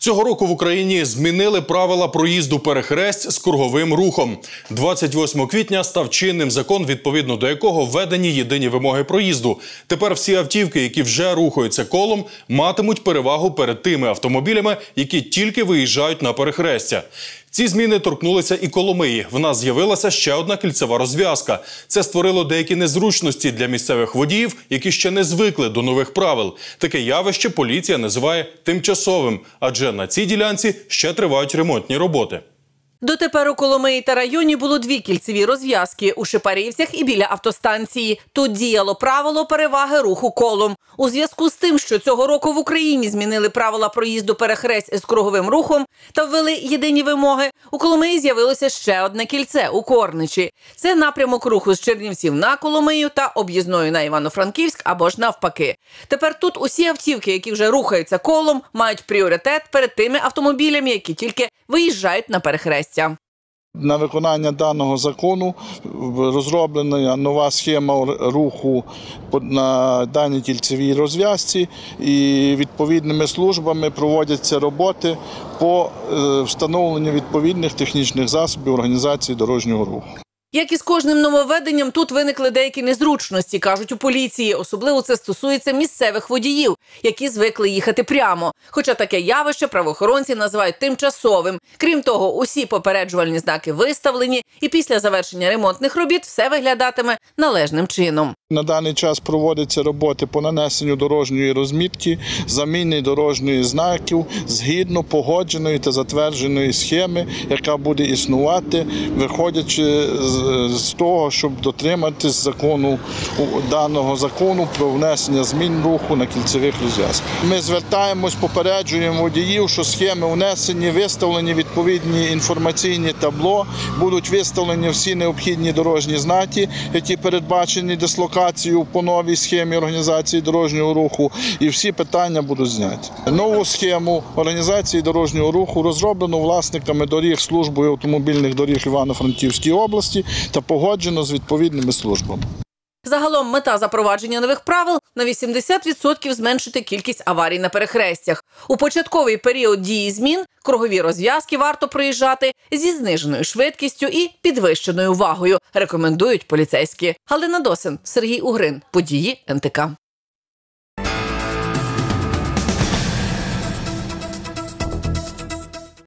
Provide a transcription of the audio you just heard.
Цього року в Україні змінили правила проїзду перехресть з круговим рухом. 28 квітня став чинним закон, відповідно до якого введені єдині вимоги проїзду. Тепер всі автівки, які вже рухаються колом, матимуть перевагу перед тими автомобілями, які тільки виїжджають на перехрестя. Ці зміни торкнулися і Коломиї. В нас з'явилася ще одна кільцева розв'язка. Це створило деякі незручності для місцевих водіїв, які ще не звикли до нових правил. Таке явище поліція називає тимчасовим, адже на цій ділянці ще тривають ремонтні роботи. Дотепер у Коломиї та районі було дві кільцеві розв'язки у Шипарівцях і біля автостанції. Тут діяло правило переваги руху колом. У зв'язку з тим, що цього року в Україні змінили правила проїзду перехресть з круговим рухом та ввели єдині вимоги. У Коломиї з'явилося ще одне кільце у Корничі. Це напрямок руху з Чернівців на Коломию та об'їзною на Івано-Франківськ або ж навпаки. Тепер тут усі автівки, які вже рухаються колом, мають пріоритет перед тими автомобілями, які тільки виїжджають на перехрестя. На виконання даного закону розроблена нова схема руху на даній кільцевій розв'язці, і відповідними службами проводяться роботи по е, встановленню відповідних технічних засобів організації дорожнього руху. Як і з кожним нововведенням, тут виникли деякі незручності, кажуть у поліції. Особливо це стосується місцевих водіїв, які звикли їхати прямо. Хоча таке явище правоохоронці називають тимчасовим. Крім того, усі попереджувальні знаки виставлені, і після завершення ремонтних робіт все виглядатиме належним чином. На даний час проводяться роботи по нанесенню дорожньої розмітки, заміни дорожньої знаків згідно погодженої та затвердженої схеми, яка буде існувати, виходячи з того, щоб дотриматись закону даного закону про внесення змін руху на кільцевих розв'язках. Ми звертаємось, попереджуємо водіїв, що схеми внесені, виставлені відповідні інформаційні табло, будуть виставлені всі необхідні дорожні знаки, які передбачені дислокацією по новій схемі організації дорожнього руху, і всі питання будуть зняті. Нову схему організації дорожнього руху розроблено власниками доріг службою автомобільних доріг Івано-Франківської області та погоджено з відповідними службами. Загалом мета запровадження нових правил на 80% зменшити кількість аварій на перехрестях. У початковий період дії змін кругові розв'язки варто проїжджати зі зниженою швидкістю і підвищеною вагою. Рекомендують поліцейські. Галина Досин, Сергій Угрин, події НТК.